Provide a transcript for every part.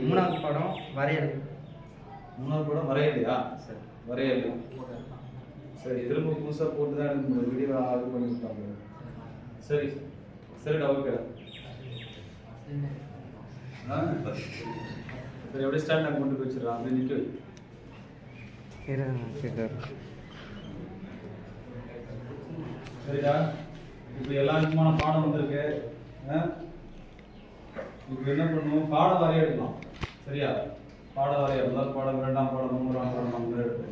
மூணாவது படம் வரையல் மூணாவது படம் வரையலையா? சரி. வரையல. சரி திரும்ப புதுசா போட்டு தான் எனக்கு இந்த வீடியோ ஆர்டர் பண்ணி கொடுத்தாங்க. சரி சரிடா ஓகே சரி அப்படியே ஸ்டாண்ட் அங்கே கொண்டு போய் வச்சிடலாம். அப்படியே நிற்க சரிடா. இப்போ எல்லா விதமான பாடம் வந்திருக்கு. ஆ? இப்போ என்ன பண்ணுவோம் பாட வரைய எடுக்கலாம். சரியா? பாட வரைய முதல் பாடம் இரண்டாம் பாடம் மூன்றாம் பாடம் நம்ம எடுப்போம்.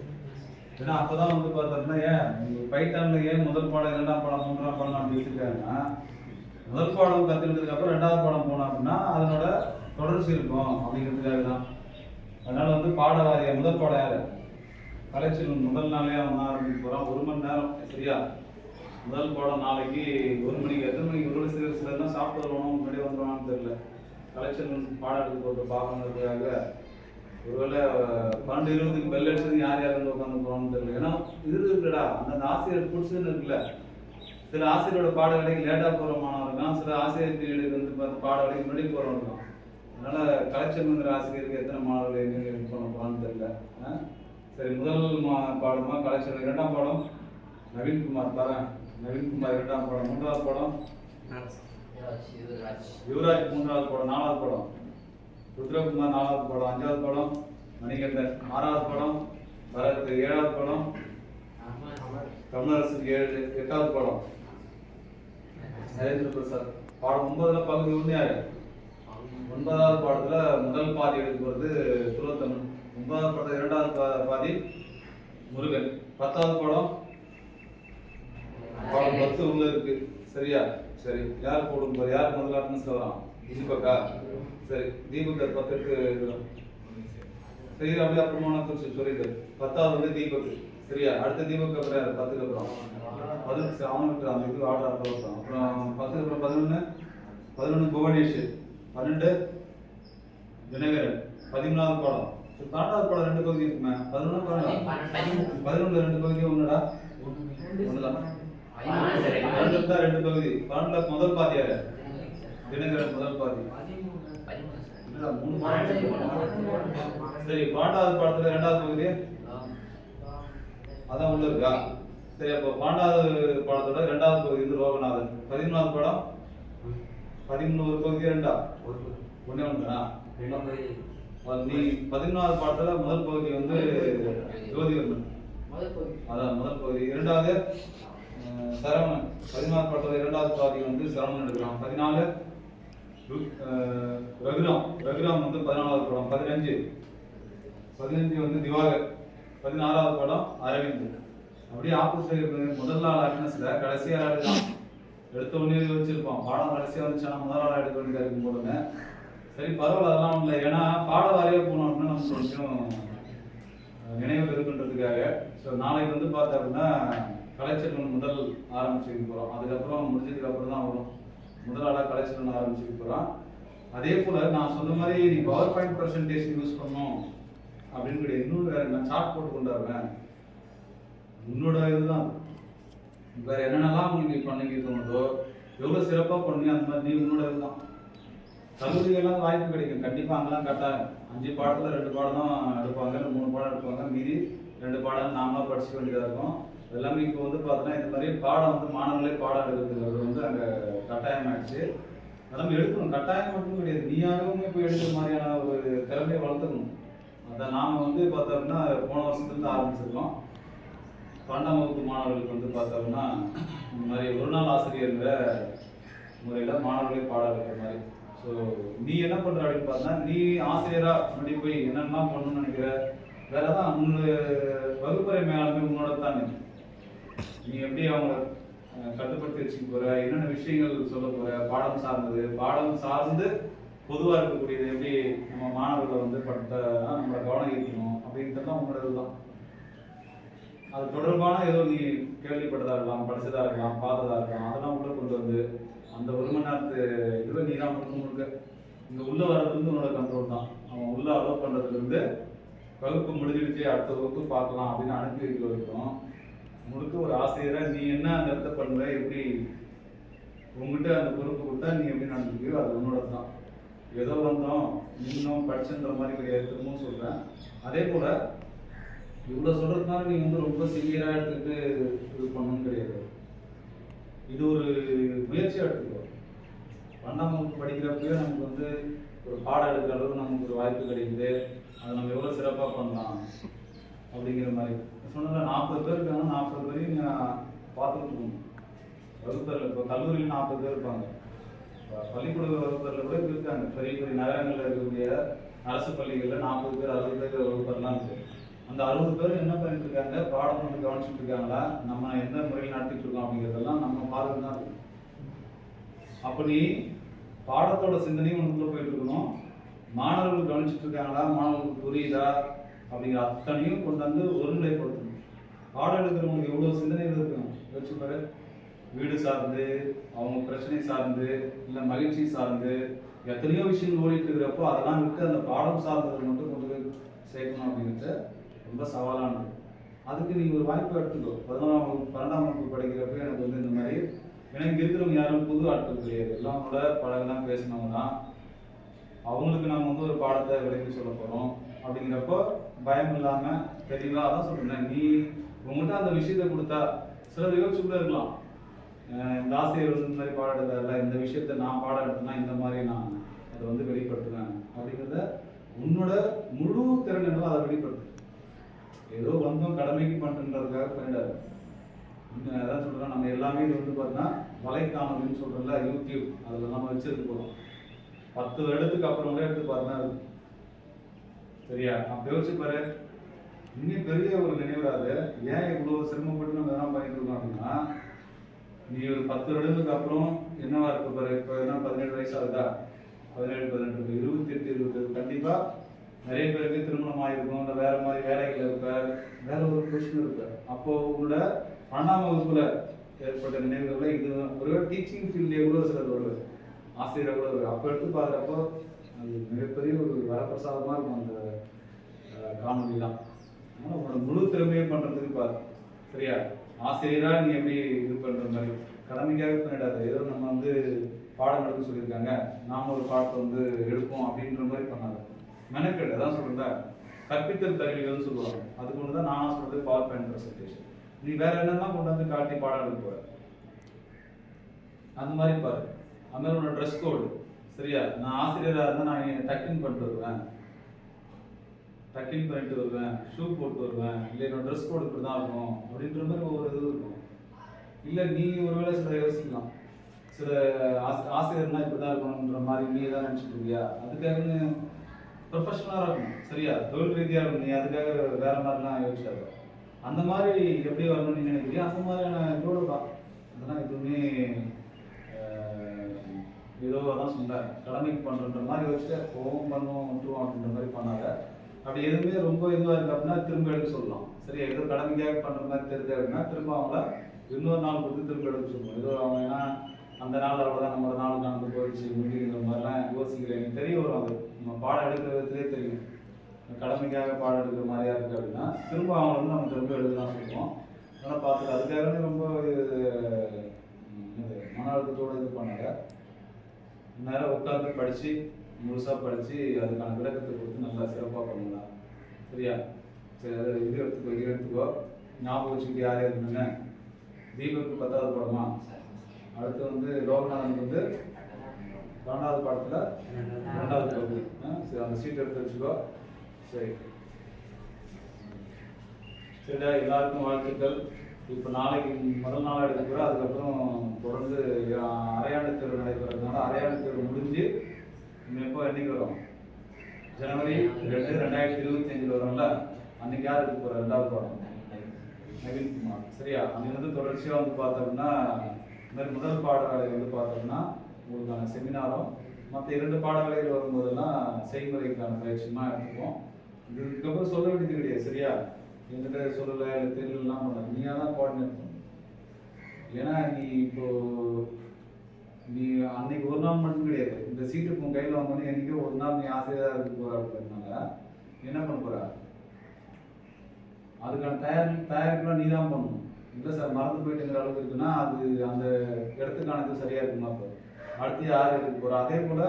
ஏன்னா அப்போதான் வந்து பார்த்தோம்னா ஏன்? நீங்க பைத்தான்ல ஏன் முதல் பாடம் இரண்டாம் பாடம் மூன்றாம் பாடம் அப்படி வச்சிருக்காங்கன்னா முதல் பாடம் கற்றுக்கிட்டதுக்கு அப்புறம் ரெண்டாவது பாடம் போனோம் அப்படின்னா அதனோட தொடர்ச்சி இருக்கும் அப்படிங்கிறதுக்காக தான். அதனால வந்து பாட வாரிய முதல் பாடம் யாரு? கலைச்சல் முதல் நாளே அவன் ஆரம்பிக்க போகிறான் ஒரு மணி நேரம். சரியா? முதல் பாடம் நாளைக்கு ஒரு மணிக்கு எத்தனை மணிக்கு ஒரு சில சிலர்லாம் சாப்பிட்டு வருவானோ முன்னாடி வந்துடுவான்னு தெரியல. கலெக்ஷன் பாடம் எடுத்து போட்டு பார்க்கணுன்றதுக்காக ஒருவேளை பன்னெண்டு இருபதுக்கு பெல் அடிச்சது யார் யார் வந்து உட்காந்து போகணும்னு தெரியல. ஏன்னா இது இருக்குடா அந்த ஆசிரியர் பிடிச்சதுன்னு இருக்குல்ல. சில ஆசிரியரோட பாட வேலைக்கு லேட்டாக போகிற மாணவன் இருக்கான் சில ஆசிரியர் பீரியடுக்கு வந்து பார்த்து பாட வேலைக்கு முன்னாடி போகிறவன் இருக்கான். அதனால கலெக்ஷன்ங்கிற ஆசிரியருக்கு எத்தனை மாணவர்கள் எங்க இது பண்ண போகிறான்னு தெரியல. ஆ? சரி முதல் மா பாடமா கலெக்ஷன் இரண்டாம் பாடம் நவீன்குமார் தரேன் நவீன்குமார் இரண்டாம் பாடம் மூன்றாவது பாடம்? யுவராஜ் மூன்றாவது படம் நாலாவது படம். ருத்ரகுமார் நாலாவது படம் அஞ்சாவது படம். மணிகண்டன் ஆறாவது படம். பரத் ஏழாவது படம். தமிழரசு ஏழு எட்டாவது படம். நரேந்திர பிரசாத். பாடம் ஒன்பதுல பகுதி ஒன்று யாரு? ஒன்பதாவது பாடத்துல முதல் பாதி எடுக்க போறது துளத்தமிழ் ஒன்பதாவது படம் இரண்டாவது பா- பாதி முருகன். பத்தாவது படம் பாடம் பத்து உள்ள இருக்கு. சரியா? சரி. யார் போடும் யார் அட்டன்ஸ் வரான் தீபக்கா. சரி. தீபக் பத்து எடுத்து எழுதுறோம். சரி அப்படியே அப்புறமா குறிச்சு சொல்லிட்டு பத்தாவது வந்து தீபக் சரியா? அடுத்த தீபக் அப்புறம் யாரு? பத்துக்கு அப்புறம். பதினெட்டு அவனுக்கு அந்த இது ஆர்டர் அப்புறம் அப்புறம் பத்துக்கு அப்புறம் பதினொன்று பதினொன்று புவனேஷ் பன்னெண்டு தினகரன். பதிமூணாவது பாடம் பன்னெண்டாவது பாடம் ரெண்டு பகுதி இருக்குமே. பதினொன்று பதினொன்று ரெண்டு பகுதி ஒண்ணுதான் பன்னெண்டு தான் ரெண்டு பகுதி. பன்னெண்டுல முதல் பாதி யாரு? தினகரன் முதல் பாதி. இல்லடா, மூணு பாடம் சரி பாண்டாவது பாடத்துல ரெண்டாவது பகுதி? அதான் உள்ள இருக்கா? சரி அப்போ பாண்டாவது பாடத்தோட ரெண்டாவது பகுதி வந்து ரோகநாதன். பதிமூணாவது படம்? பதிமூணு ஒரு பகுதி ரெண்டா ஒண்ணுதானா? அது நீ பதிமூணாவது பாடத்துல முதல் பகுதி வந்து ஜோதிவர்மன். அதான் முதல் பகுதி. இரண்டாவது? சரவணன் பதினாறு பாடத்துல இரண்டாவது பாதி வந்து சரவணன் எடுக்கலாம் பதினாலு ரகுராம் ரகுராம் வந்து பதினாலாவது படம். பதினஞ்சு பதினஞ்சு வந்து திவாகர். பதினாறாவது படம் அரவிந்த் அப்படியே ஆப்போசிட் இருக்குது முதல் நாள் அட்டனஸ்ல கடைசி ஆள் தான் எடுத்த உடனே யோசிச்சிருப்பான் பாடம் கடைசியாக வந்துச்சுன்னா முதல் நாள் எடுக்க வேண்டியதாக இருக்கும் போதுன்னு சரி பரவாயில்ல அதெல்லாம் இல்லை. ஏன்னா பாட வாரியாக போனோம் அப்படின்னா நம்ம கொஞ்சம் அஹ், நினைவு இருக்குன்றதுக்காக ஸோ நாளைக்கு வந்து பார்த்தா அப்படின்னா கலைச்செல்வன் முதல் ஆரம்பிச்சுக்க போகிறோம் அதுக்கப்புறம் முடிஞ்சதுக்கு அப்புறம் தான் வரும். முதல் ஆளாக கலைச்செல்வன் ஆரம்பிச்சுக்க போகிறோம் அதே போல் நான் சொன்ன மாதிரி நீ பவர் பாயிண்ட் பர்சன்டேஜ் யூஸ் பண்ணணும் அப்படின்னு கிடையாது இன்னும் வேறு நான் சார்ட் போட்டு கொண்டு வருவேன் உன்னோட இதுதான். வேறு என்னென்னலாம் உங்களுக்கு பண்ணிக்க தோணுதோ எவ்வளோ சிறப்பாக பண்ணி அந்த மாதிரி நீ உன்னோட இதுதான். தகுதிகள்லாம் வாய்ப்பு கிடைக்கும். கண்டிப்பாக அங்கெல்லாம் கட்டாயம் அஞ்சு பாடத்தில் ரெண்டு பாடம் தான் எடுப்பாங்க. இல்லை மூணு பாடம் எடுப்பாங்க. மீதி ரெண்டு பாடம் நாமளாக படிச்சுக்க வேண்டியதாக இருக்கும். எல்லாமே இப்போ வந்து பார்த்தோன்னா இந்த மாதிரி பாடம் வந்து மாணவர்களே பாடம் எடுக்கிறது வந்து அங்கே கட்டாயமாயிடுச்சு. அதெல்லாம் எடுக்கணும். கட்டாயம் மட்டும் கிடையாது. நீயாகவும் இப்போ எடுக்கிற மாதிரியான ஒரு திறமையை வளர்த்துக்கணும். அதை நாம் வந்து பார்த்தோம்னா போன வருஷத்துலேருந்து ஆரம்பிச்சிருக்கோம். பன்னெண்டாம் வகுப்பு மாணவர்களுக்கு வந்து பார்த்தோம்னா இந்த மாதிரி ஒரு நாள் ஆசிரியர்ங்கிற முறையில் மாணவர்களே பாடம் எடுக்கிற மாதிரி ஸோ நீ என்ன பண்ற அப்படின்னு பார்த்தா நீ ஆசிரியரா முன்னாடி போய் என்னென்னலாம் பண்ணணும்னு நினைக்கிற? வேற தான் உன்னோட வகுப்பறை மேலாண்மை உன்னோட தானே நீ எப்படி அவங்க கட்டுப்படுத்தி வச்சுக்க போற? என்னென்ன விஷயங்கள் சொல்ல போற? பாடம் சார்ந்தது பாடம் சார்ந்து பொதுவா இருக்கக்கூடியது எப்படி நம்ம மாணவர்களை வந்து படுத்த நம்மளோட கவனம் ஈர்க்கணும் அப்படின்றதுலாம் உன்னோட இதுதான். அது தொடர்பான ஏதோ நீ கேள்விப்பட்டதா இருக்கலாம் படிச்சதா இருக்கலாம் பார்த்ததா இருக்கலாம் அதெல்லாம் உள்ள கொண்டு வந்து அந்த ஒரு மணி நேரத்து இதில் நீ தான் பண்ணணும் முழுக்க இங்கே உள்ளே வர்றது வந்து உன்னோட கண்ட்ரோல் தான். அவன் உள்ளே அலோவ் பண்ணுறதுலேருந்து வகுப்பு முடிஞ்சிடுச்சு அடுத்த வகுப்பு பார்க்கலாம் அப்படின்னு அனுப்பி வைக்க வரைக்கும் முழுக்க ஒரு ஆசிரியராக நீ என்ன அந்த இடத்த பண்ணுற எப்படி உங்ககிட்ட அந்த பொறுப்பு கொடுத்தா நீ எப்படி நடந்துக்கியோ அது உன்னோட தான். ஏதோ வந்தோம் இன்னும் படிச்சுன்ற மாதிரி கிடையாது திரும்பவும் சொல்கிறேன் அதே போல் இவ்வளோ சொல்கிறதுனால நீ வந்து ரொம்ப சிவியராக எடுத்துக்கிட்டு இது பண்ணணும் கிடையாது. இது ஒரு முயற்சியாக எடுத்துக்கோ பன்னெண்டாம் வகுப்பு படிக்கிறப்பவே நமக்கு வந்து ஒரு பாடம் எடுக்கிற அளவுக்கு நமக்கு ஒரு வாய்ப்பு கிடைக்குது. அதை நம்ம எவ்வளோ சிறப்பாக பண்ணலாம் அப்படிங்கிற மாதிரி. சொன்னதில் நாற்பது பேர் இருக்காங்க நாற்பது பேரையும் நீங்கள் பார்த்துட்டு இருக்கணும் வகுப்பரில் இப்போ கல்லூரியில் நாற்பது பேர் இருப்பாங்க. பள்ளிக்கூட வகுப்பரில் கூட இருக்காங்க. பெரிய பெரிய நகரங்களில் இருக்கக்கூடிய அரசு பள்ளிகளில் நாற்பது பேர் அறுபது பேர் வகுப்பரெலாம் இருக்குது அந்த அறுபது பேர் என்ன பண்ணிட்டு இருக்காங்க பாடம் வந்து கவனிச்சுட்டு இருக்காங்களா நம்ம எந்த முறையில் நடத்திட்டு இருக்கோம் அப்படிங்கிறதெல்லாம் நம்ம பார்த்து தான் இருக்கு அப்போ நீ பாடத்தோட சிந்தனையும் உனக்குள்ள போயிட்டு இருக்கணும் மாணவர்கள் கவனிச்சுட்டு இருக்காங்களா மாணவர்களுக்கு புரியுதா? அப்படிங்கிற அத்தனையும் கொண்டு வந்து ஒருநிலைப்படுத்தணும். பாடம் எடுக்கிறவங்களுக்கு எவ்வளோ சிந்தனை இருக்கணும்? யோசிச்சு பாரு. வீடு சார்ந்து அவங்க பிரச்சனை சார்ந்து இல்லை மகிழ்ச்சி சார்ந்து எத்தனையோ விஷயங்கள் ஓடிட்டு இருக்கிறப்போ அதெல்லாம் விட்டு அந்த பாடம் சார்ந்தது மட்டும் கொண்டு போய் சேர்க்கணும் அப்படிங்கிறது ரொம்ப சவாலானது அதுக்கு நீங்கள் ஒரு வாய்ப்பு எடுத்துக்கோ. பதினொன்றாம் வகுப்பு பன்னெண்டாம் வகுப்பு படிக்கிறப்ப எனக்கு வந்து இந்த மாதிரி ஏன்னா இங்க இருக்கிறவங்க யாரும் புது ஆட்கள் கிடையாது. எல்லாம் கூட பழகலாம் பேசினவங்க தான் அவங்களுக்கு நம்ம வந்து ஒரு பாடத்தை விளக்கி சொல்ல போறோம். அப்படிங்கிறப்போ பயம் இல்லாம தெளிவா அதான் சொல்றேன். நீ உங்கள்கிட்ட அந்த விஷயத்தை கொடுத்தா சிலர் யோசிச்சு கூட இருக்கலாம். இந்த ஆசிரியர் வந்து இந்த மாதிரி பாடம் எடுத்தார்ல இந்த விஷயத்த நான் பாடம் எடுத்தேன்னா இந்த மாதிரி நான் அதை வந்து வெளிப்படுத்துவேன் அப்படிங்கிறத உன்னோட முழு திறன் என்னவோ அதை வெளிப்படுத்து ஏதோ வந்தோம் கடமைக்கு பண்ணுறதுக்காக பண்ணிடாரு இன்னும் எதாவது சொல்கிறோம் நம்ம எல்லாமே இது வந்து பார்த்தீங்கன்னா வலைக்கானதுன்னு சொல்கிறோம்ல யூடியூப் அதில் நம்ம வச்சுருக்கு போகிறோம் பத்து வருடத்துக்கு அப்புறம் கூட எடுத்து பார்த்தா அது. சரியா? அப்படி யோசிச்சு பாரு. இன்னும் பெரிய ஒரு நினைவுறாது ஏன் இவ்வளோ சிரமப்பட்டு நம்ம எதனா பண்ணிட்டு இருக்கோம் அப்படின்னா நீ ஒரு பத்து வருடத்துக்கு அப்புறம் என்னவா இருக்க பாரு இப்போ என்ன பதினேழு வயசு ஆகுதா? பதினேழு பதினெட்டு இருபத்தி எட்டு இருபத்தி கண்டிப்பாக நிறைய பேருக்கு திருமணம் ஆகிருக்கும் இல்லை வேற மாதிரி வேலைகள் இருப்ப வேற ஒரு பொசிஷன் இருப்ப. அப்போ உங்களோட பன்னெண்டாம் வகுப்புல ஏற்பட்ட நினைவுகள்ல இது ஒரு டீச்சிங் ஃபீல்ட்லேயே கூட சிலர் வருவார். ஆசிரியர் கூட வருவார். அப்போ எடுத்து பார்க்குறப்போ அது மிகப்பெரிய ஒரு வரப்பிரசாதமா இருக்கும் அந்த காணொலிலாம் காணொளிலாம். ஆனால் உன்னோட முழு திறமையை பண்றதுக்கு பாரு சரியா? ஆசிரியரா நீ எப்படி இது பண்ற மாதிரி? கடமைக்காக பண்ணிடாத. ஏதோ நம்ம வந்து பாடம் எடுக்க சொல்லியிருக்காங்க. நாம ஒரு பாடத்தை வந்து எடுப்போம் அப்படின்ற மாதிரி பண்ணாத. மெனக்கெடு அதான் சொல்றேன் கற்பித்தல் கருவிகள்னு சொல்லுவாங்க. அது கொண்டு தான் நானா சொல்றது பவர் பாயிண்ட் ப்ரெசன்டேஷன் நீ வேற என்னெல்லாம் கொண்டு வந்து காட்டி பாடம் எடுக்க போற. அந்த மாதிரி பாரு. அது மாதிரி உன்னோட ட்ரெஸ் கோடு சரியா? நான் ஆசிரியராக இருந்தால் நான் டக்கின் பண்ணிட்டு வருவேன். டக்கின் பண்ணிட்டு வருவேன். ஷூ போட்டு வருவேன். இல்லை என்னோட ட்ரெஸ் கோடு இப்படி தான் இருக்கும் அப்படின்ற மாதிரி ஒவ்வொரு இது இருக்கும். இல்லை நீ ஒருவேளை சில யோசிக்கலாம். சில ஆசிரியர்னா இப்படி தான் இருக்கணுன்ற மாதிரி நீ தான் நினச்சிட்டு இருக்கியா? அதுக்காக ப்ரொஃபஷனலாக இருக்கணும். சரியா? தொழில் ரீதியாக இருக்கணும். நீ அதுக்காக வேற மாதிரிலாம் யோசிச்சாரு அந்த மாதிரி எப்படி வரணும்னு நினைக்கிறீங்க அந்த மாதிரியான இதோட தான் அதெல்லாம் எதுவுமே ஏதோ அதான் சொன்னேன் கடமைக்கு பண்ணுற மாதிரி வச்சு போவோம் பண்ணுவோம் விட்டுருவோம் அப்படின்ற மாதிரி பண்ணாங்க அப்படி எதுவுமே ரொம்ப இதுவாக இருக்கு அப்படின்னா திரும்ப எடுக்க சொல்லலாம். சரியா? ஏதோ கடமைக்காக பண்ணுற மாதிரி தெரியுது அப்படின்னா திரும்ப அவங்கள இன்னொரு நாள் கொடுத்து திரும்ப எடுக்க சொல்லணும். ஏதோ அவங்க ஏன்னா அந்த நாள் அவ்வளோதான் நம்ம நாள் நடந்து போயிடுச்சு முடியுங்கிற மாதிரிலாம் யோசிக்கிறேன் எனக்கு தெரிய வரும் அது. நம்ம பாடம் எடுக்கிற விதத்திலே தெரியும் கடமைக்காக பாடம் எடுக்கிற மாதிரியா இருக்குது அப்படின்னா திரும்ப அவங்க வந்து நம்ம திரும்ப எழுதலாம் சொல்லுவோம். அதெல்லாம் பார்த்துட்டு அதுக்காக ரொம்ப இது மன அழுத்தத்தோடு இது பண்ணாங்க நேரம் உட்காந்து படித்து முழுசாக படித்து அதுக்கான விளக்கத்தை கொடுத்து நல்லா சிறப்பாக பண்ணலாம். சரியா? சரி அது இது எடுத்துக்கோ இது எடுத்துக்கோ. ஞாபகம் வச்சுக்கிட்டு யார் இருந்தேன் தீபக்கு பத்தாவது படமா? அடுத்து வந்து லோகநாதன் வந்து ரெண்டாவது பாடத்தில் ரெண்டாவது பகுதி. சரி அந்த சீட் எடுத்து வச்சுக்கோ. சரி. சரிடா எல்லாருக்கும் வாழ்த்துக்கள். இப்போ நாளைக்கு முதல் நாளாக எடுத்துக்கிறோம் அதுக்கப்புறம் தொடர்ந்து அஹ், அரையாண்டு தேர்வு நடைபெறதுனால அரையாண்டு தேர்வு முடிஞ்சு இன்னும் எப்போ என்னைக்கு வரும்? ஜனவரி ரெண்டு ரெண்டாயிரத்தி இருபத்தி அஞ்சில் வரும்ல? அன்னைக்கு யார் எடுக்க போகிற ரெண்டாவது பாடம். நவீன்குமார். சரியா? அன்னைக்கு வந்து தொடர்ச்சியாக வந்து பார்த்தோம்னா இந்த மாதிரி முதல் பாடவேளை வந்து பார்த்தோம்னா உங்களுக்கான செமினாரும் மற்ற இரண்டு பாடவேளைகள் வரும்போதெல்லாம் செய்முறைக்கான பயிற்சியுமா எடுத்துப்போம். இதுக்கப்புறம் சொல்ல வேண்டியது கிடையாது சரியா? என்கிட்ட சொல்லலை இல்லை தெரியலாம் பண்ணல. நீயா தான் கோஆர்டினேட் பண்ணணும். ஏன்னா நீ இப்போ நீ அன்னைக்கு ஒரு நாள் மட்டும் கிடையாது. இந்த சீட்டு உன் கையில் வாங்கணும் என்னைக்கோ ஒரு நாள் நீ ஆசையாக இருக்க போற அப்படின்றதுனால என்ன பண்ண போற? அதுக்கான தயார் தயாரிப்புலாம் நீ தான் பண்ணணும். இல்லை சார் மறந்து போயிட்டுங்கிற அளவுக்கு இருக்குன்னா அது அந்த இடத்துக்கான இது இருக்குமா இப்போ அடுத்து யார் எடுக்க போகிறோம் அதே போல்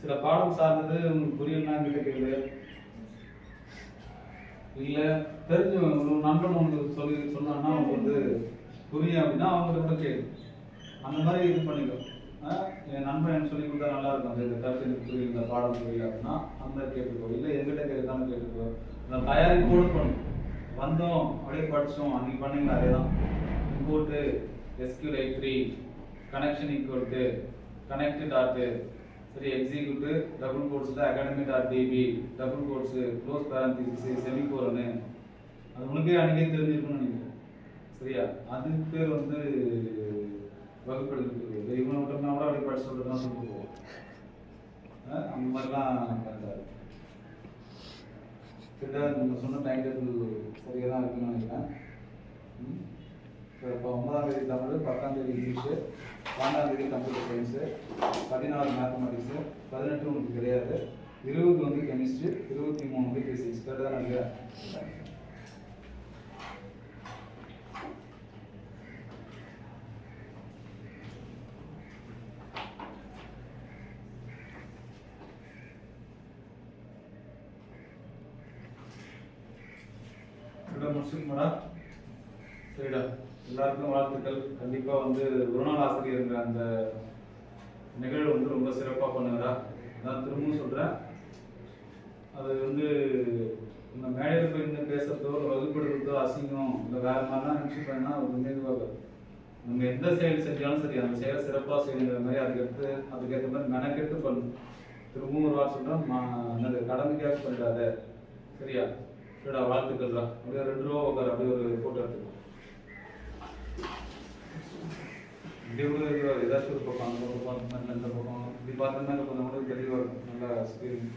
சில பாடம் சார்ந்தது உங்களுக்கு புரியலன்னா கிட்ட கேளு. இல்லை தெரிஞ்சு ஒரு நண்பன் உங்களுக்கு சொல்லி சொன்னான்னா உங்களுக்கு வந்து புரியும் அப்படின்னா அவங்க கூட கேளு. அந்த மாதிரி இது பண்ணிக்கோ. ஆ, என் நண்பன் எனக்கு சொல்லி கொடுத்தா நல்லா இருக்கும். அந்த இந்த கருத்து எனக்கு புரியல இந்த பாடம் புரியல அப்படின்னா அந்த மாதிரி கேட்டுக்கோ. இல்லை எங்கிட்ட கேட்கறான்னு கேட்டுக்கோ. அந்த தயாரிப்போடு பண்ணும் வந்தோம் அப்படியே படிச்சோம். அன்றைக்கி பண்ணிங்களா? அதே தான் import SQ I three connection equal to dot சரி execute double கோட்ஸில் academy dot DB double quotes close parenthesis semicolon அது உனக்கே அன்றைக்கே தெரிஞ்சிருக்கும்னு நினைக்கிறேன். சரியா? அதுக்கு பேர் வந்து வகுப்பெடுக்கிறது இவனை விட்டோம்னா கூட அப்படியே படிச்சு சொல்லிட்டு சொல்லிட்டு போவோம். அந்த மாதிரிலாம் பண்ணுறாரு கிட்ட நீங்கள் சொன்ன டைம் டேபிள் சரியாக தான் இருக்குன்னு நினைக்கிறேன். இப்போ ஒன்பதாம் தேதி தமிழ் பத்தாம் தேதி இங்கிலீஷு பன்னெண்டாம் தேதி கம்ப்யூட்டர் சயின்ஸு பதினாறு மேத்தமெட்டிக்ஸு பதினெட்டு உங்களுக்கு கிடையாது. இருபது வந்து கெமிஸ்ட்ரி இருபத்தி மூணு வந்து பிசிக்ஸ். கரெக்டாக தான் நினைக்கிறேன் சரிடா முடிச்சுக்கோடா சரிடா எல்லாருக்கும் வாழ்த்துக்கள் கண்டிப்பாக வந்து ஒரு நாள் ஆசிரியருங்கிற அந்த நிகழ்வு வந்து ரொம்ப சிறப்பாக பண்ணுங்கடா நான் திரும்பவும் சொல்கிறேன் அது வந்து இந்த மேடையில் போய் இருந்து பேசுறதோ இல்லை வகுப்படுறதோ அசிங்கம் இல்லை வேற மாதிரிலாம் நினச்சி பண்ணா அது உண்மையாக நம்ம எந்த செயல் செஞ்சாலும் சரி அந்த செயலை சிறப்பாக செய்யணுங்கிற மாதிரி அதுக்கடுத்து அதுக்கேற்ற மாதிரி மெனக்கெட்டு பண்ணும் திரும்பவும் ஒரு வாரம் சொல்கிறேன் என்னது கடமைக்காக பண்ணுறாத சரியா? சரிடா வாழ்த்துக்கள்டா. அப்படியே ரெண்டு ரூபா உட்கார் அப்படியே ஒரு ஃபோட்டோ எடுத்துக்கோ. இப்படி கூட இருக்கா, ஏதாச்சும் ஒரு பக்கம் அந்த பக்கம் அந்த இந்த பக்கம் இப்படி பார்த்தோம்னா கொஞ்சம் கூட தெளிவாக இருக்கும் நல்லா ஸ்கிரீன்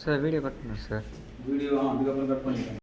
சார் வீடியோ கட் பண்ணுங்க சார். வீடியோ அதுக்கப்புறம் கட் பண்ணிட்டேன்